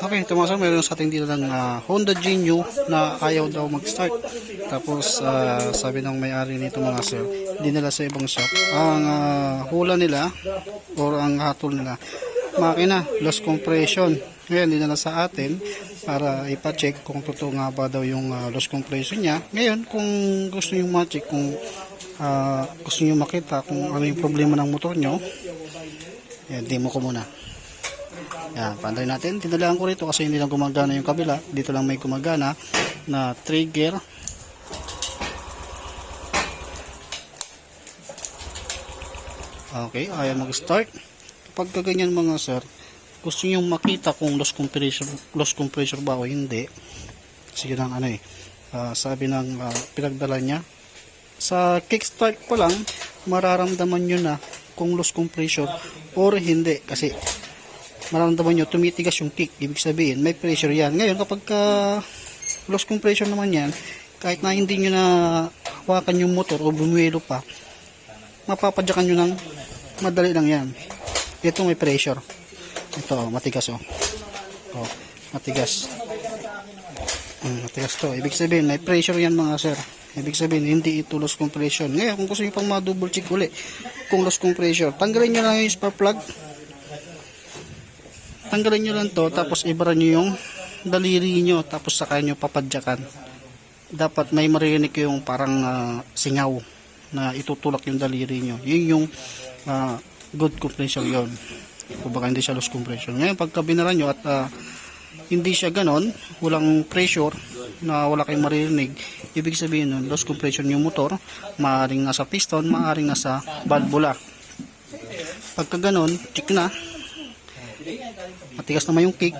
Okay, tumasok meron sa ating dito ng ah, Honda Genio na ayaw daw mag-start. Tapos ah, sabi ng may-ari nito mga sir, dinala sa ibang shop. Ang ah, hula nila or ang hatol nila, makina, loss compression. Ngayon, dinala sa atin para ipa-check kung totoo nga ba daw yung ah, loss compression niya. Ngayon, kung gusto niyo ma-check, kung ah, gusto niyo makita kung ano yung problema ng motor nyo, yan, demo ko muna. Yan, panday natin. Tinalaan ko rito kasi hindi lang gumagana yung kabila. Dito lang may gumagana na trigger. Okay, ayaw mag-start. Kapag kaganyan mga sir, gusto nyo makita kung loss compressor, loss compressor ba o hindi. Sige lang ano eh. ah, sabi ng ah, pinagdala niya. Sa kickstart pa lang, mararamdaman nyo na kung loss compressor or hindi. Kasi mararamdaman nyo tumitigas yung kick. Ibig sabihin may pressure yan. Ngayon kapag ka loss compression naman yan kahit na hindi nyo na hawakan yung motor o bumuelo pa mapapadyakan nyo ng madali lang yan. Ito may pressure. Ito matigas oh, oh matigas. Hmm, matigas to. Ibig sabihin may pressure yan mga sir. Ibig sabihin hindi ito loss compression ngayon kung gusto nyo pang ma-double check uli kung loss compression tanggalin nyo lang yung spark plug tanggalin nyo lang to tapos ibara nyo yung daliri nyo tapos saka nyo papadyakan. Dapat may marinig yung parang ah, singaw na itutulak yung daliri nyo. Yun yung ah, good compression yon kung baka hindi siya loose compression ngayon pagka binara nyo at ah, hindi siya ganon walang pressure na wala kayong maririnig ibig sabihin nun loose compression yung motor maaring nasa piston maaring nasa valvula. Pagka ganon check na matigas naman yung kick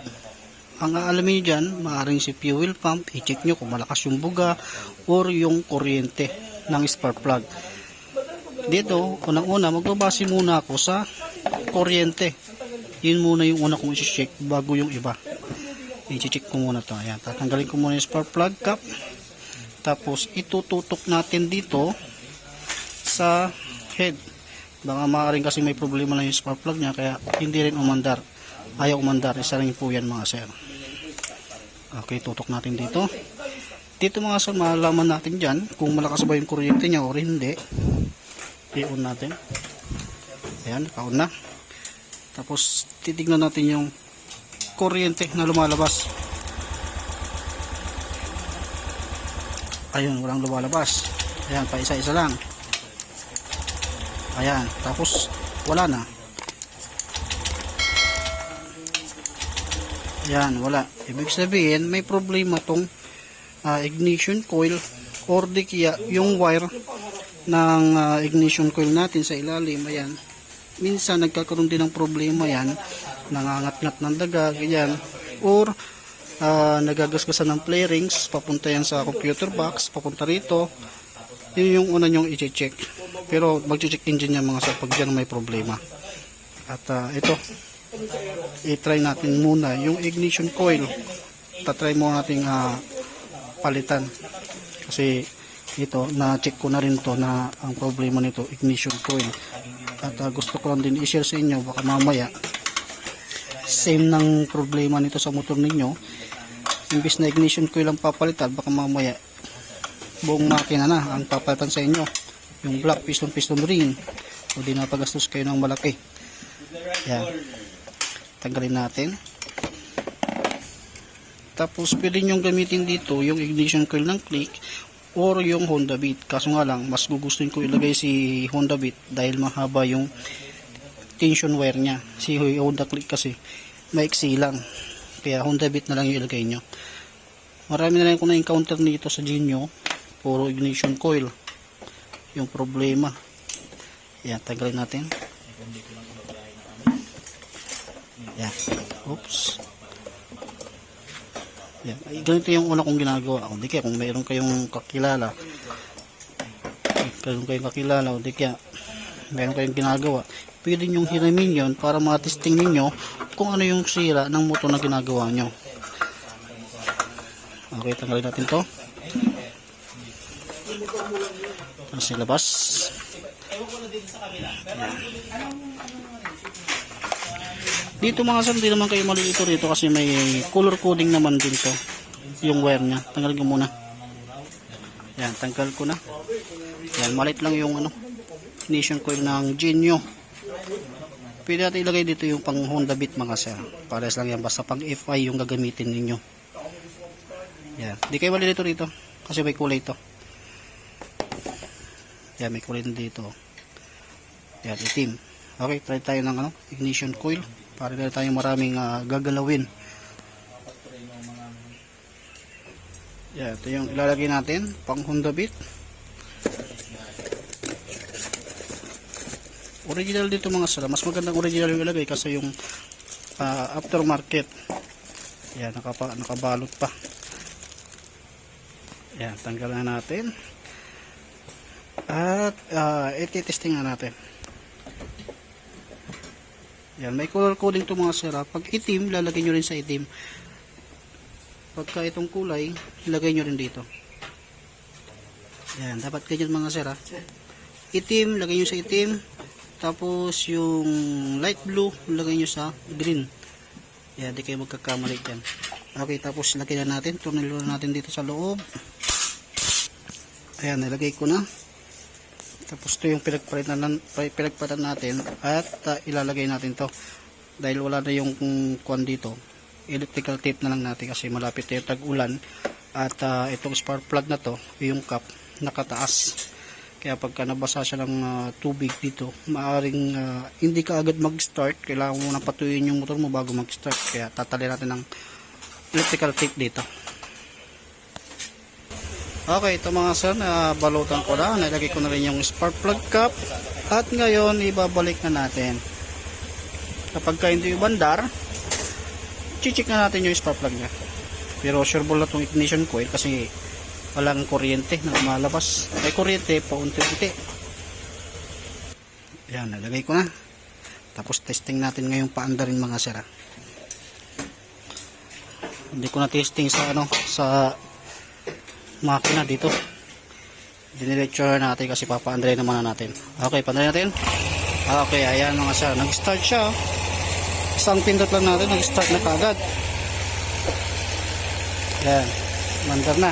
ang aalamin nyo dyan maaaring si fuel pump i-check nyo kung malakas yung buga or yung kuryente ng spark plug. Dito unang una magbabase muna ako sa kuryente. Yun muna yung una kong i-check bago yung iba. I-check ko muna to. Ayan tatanggalin ko muna yung spark plug cap tapos itututok natin dito sa head. Baka maaaring kasi may problema lang yung spark plug niya kaya hindi rin umandar ayaw umandar. Isa rin po yan mga sir. Okay tutok natin dito. Dito mga sir malalaman natin dyan kung malakas ba yung kuryente niya o hindi. I-on natin. Ayan naka-on na. Tapos titignan natin yung kuryente na lumalabas. Ayun walang lumalabas. Ayan pa isa isa lang. Ayan tapos wala na Yan, wala. Ibig sabihin, may problema tong ah, ignition coil or di kaya yung wire ng ah, ignition coil natin sa ilalim. Ayan. Minsan, nagkakaroon din ng problema yan. Nangangat-ngat ng daga, ganyan. Or, ah, nagagasgasan ng play rings, papunta yan sa computer box, papunta rito. Yun yung una nyong i-check. Pero, mag-check engine yan mga sa pag may problema. At ah, ito, i-try natin muna yung ignition coil. Tatry muna natin ah, palitan. Kasi ito na-check ko na rin to na ang problema nito ignition coil. At ah, gusto ko lang din i-share sa inyo baka mamaya same ng problema nito sa motor ninyo. Imbis na ignition coil ang papalitan baka mamaya buong makina na ang papalitan sa inyo. Yung black piston piston ring. O di napagastos kayo ng malaki. Yan tanggalin natin. Tapos pwede nyo gamitin dito yung ignition coil ng click or yung Honda Beat. Kaso nga lang mas gugustuhin ko ilagay si Honda Beat dahil mahaba yung tension wire nya si Honda Click kasi maiksi lang. Kaya Honda Beat na lang yung ilagay nyo. Marami na lang ko na encounter nito sa Genio puro ignition coil. Yung problema. Yan tanggalin natin yan. Oops. Yan. Ay, ganito yung una kong ginagawa. O di kaya kung mayroon kayong kakilala, mayroon kayong kakilala, o di kaya mayroon kayong ginagawa, pwede nyong hiramin yon para matesting ninyo kung ano yung sira ng motor na ginagawa nyo. Okay, tanggalin natin to. Tapos ilabas. Yan. Dito mga sir, hindi naman kayo malilito rito kasi may color coding naman din to. Yung wire niya. Tanggalin ko muna. Yan, tanggal ko na. Yan, malit lang yung ano, ignition coil ng Genio. Pwede natin ilagay dito yung pang Honda Beat mga sir. Pares lang yan, basta pang FI yung gagamitin ninyo. Yan, di kayo malilito rito kasi may kulay to. Yan, may kulay din dito. Yan, itim. Okay, try tayo ng ano, ignition coil para na tayo maraming ah, gagalawin. Yan, ito yung ilalagay natin, pang Honda Beat. Original dito mga sala. Mas magandang original yung ilagay kasi yung ah, aftermarket. Yan, nakapa, nakabalot pa. Yan, tanggalan na natin. At uh, ititesting na natin. Yan, may color coding to mga sira. Pag itim, lalagay nyo rin sa itim. Pagka itong kulay, ilagay nyo rin dito. Yan, dapat ganyan mga sira. Itim, lagay nyo sa itim. Tapos yung light blue, lagay nyo sa green. Yan, di kayo magkakamali dyan. Okay, tapos lagay na natin. Na natin dito sa loob. Ayan, nilagay ko na. Tapos ito yung pinagpalitan, pinagpalitan natin at uh, ilalagay natin to. Dahil wala na yung kwan dito electrical tape na lang natin kasi malapit na yung tag-ulan. At uh, itong spark plug na to yung cap nakataas. Kaya pagka nabasa siya ng uh, tubig dito maaring uh, hindi ka agad mag-start. Kailangan mo na patuyin yung motor mo bago mag-start. Kaya tatali natin ng electrical tape dito Okay, ito mga sir, na balutan ko na. Nilagay ko na rin yung spark plug cap. At ngayon, ibabalik na natin. Kapag ka hindi bandar, chichik na natin yung spark plug niya. Pero sure ball na itong ignition coil kasi walang kuryente na lumalabas. May kuryente, paunti-unti. Yan, nalagay ko na. Tapos testing natin ngayong paanda rin mga sir. ah. Hindi ko na testing sa ano, sa makina dito. Dinilecture natin kasi papa-Andre naman na natin. Okay pandray natin. Okay ayan mga sir. Nag start siya. Isang pindot lang natin. Nag start na kagad ayan. Mandar na.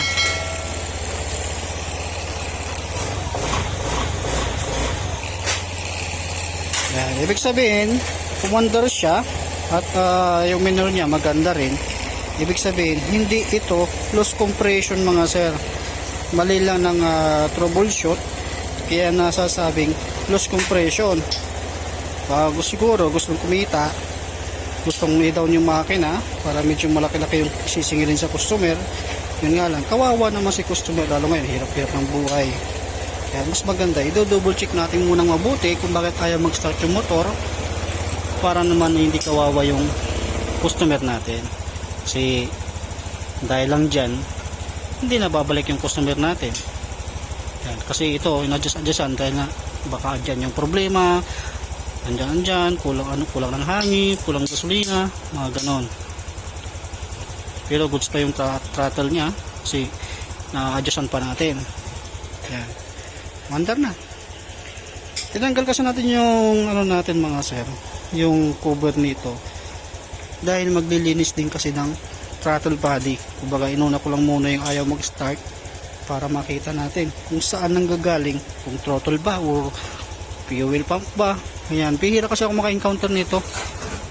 Ayan, ibig sabihin kumandar siya at ah, yung minor niya maganda rin Ibig sabihin, hindi ito loss compression mga sir. Mali lang ng uh, troubleshoot. Kaya nasasabing loss compression. Bago siguro gustong kumita, gustong i-down yung makina para medyo malaki-laki yung sisingilin sa customer. Yun nga lang, kawawa naman si customer lalo ngayon, hirap-hirap ng buhay. Kaya mas maganda, i-double check natin munang mabuti kung bakit ayaw mag-start yung motor para naman hindi kawawa yung customer natin. Kasi dahil lang dyan, hindi na babalik yung customer natin. Yan. Kasi ito, in-adjust-adjustan dahil na baka dyan yung problema, andyan andyan, kulang ano, kulang ng hangin, kulang gasolina, mga ganon. Pero goods pa yung throttle niya kasi na-adjustan pa natin. Yan. Mandar na. Tinanggal kasi natin yung ano natin mga sir, yung cover nito dahil maglilinis din kasi ng throttle body. Kumbaga inuna ko lang muna yung ayaw mag start para makita natin kung saan nanggagaling kung throttle ba o fuel pump ba. Ayan bihira kasi ako maka-encounter nito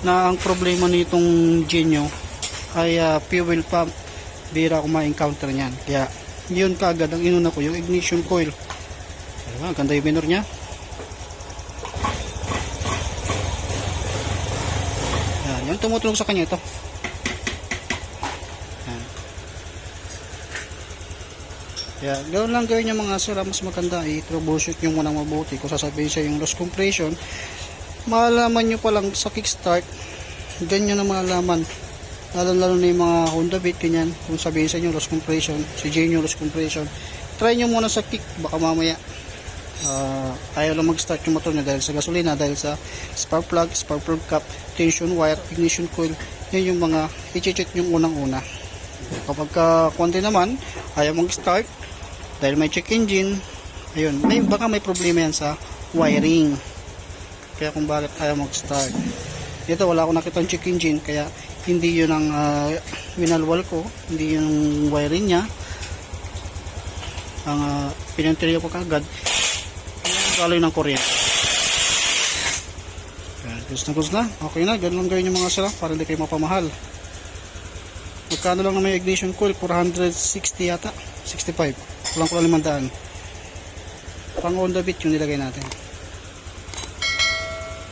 na ang problema nitong Genio ay uh, fuel pump. Bihira ako ma-encounter niyan. Kaya yun kagad ang inuna ko yung ignition coil. Diba, ganda yung minor niya yung tumutulog sa kanya ito. Yan. Kaya, ganoon lang gawin yung mga sira mas maganda i-troubleshoot nyo muna mabuti. Kung sasabihin siya yung loss compression, malalaman nyo pa lang sa kickstart, ganyan na malalaman. Lalo lalo na yung mga Honda Beat, ganyan. Kung sabihin sa inyo loss compression, si Genio loss compression, try nyo muna sa kick, baka mamaya uh, ayaw lang mag-start yung motor niya dahil sa gasolina, dahil sa spark plug, spark plug cap, tension wire, ignition coil, yun yung mga i-check yung unang-una. Kapag ka konti naman, ayaw mag-start, dahil may check engine, ayun, may, baka may problema yan sa wiring. Kaya kung bakit ayaw mag-start. Ito wala akong nakita check engine kaya hindi yun ang uh, winalwal ko, hindi yun ang wiring niya. Ang uh, pinanteriyo ko kagad yung galoy ng kuryente. Yan, gusto na gusto na. Okay na, ganun lang gawin yung mga sila para hindi kayo mapamahal. Magkano lang na may ignition coil? 460 yata. 65. Kulang kulang limandaan. Pang on the bit yung nilagay natin.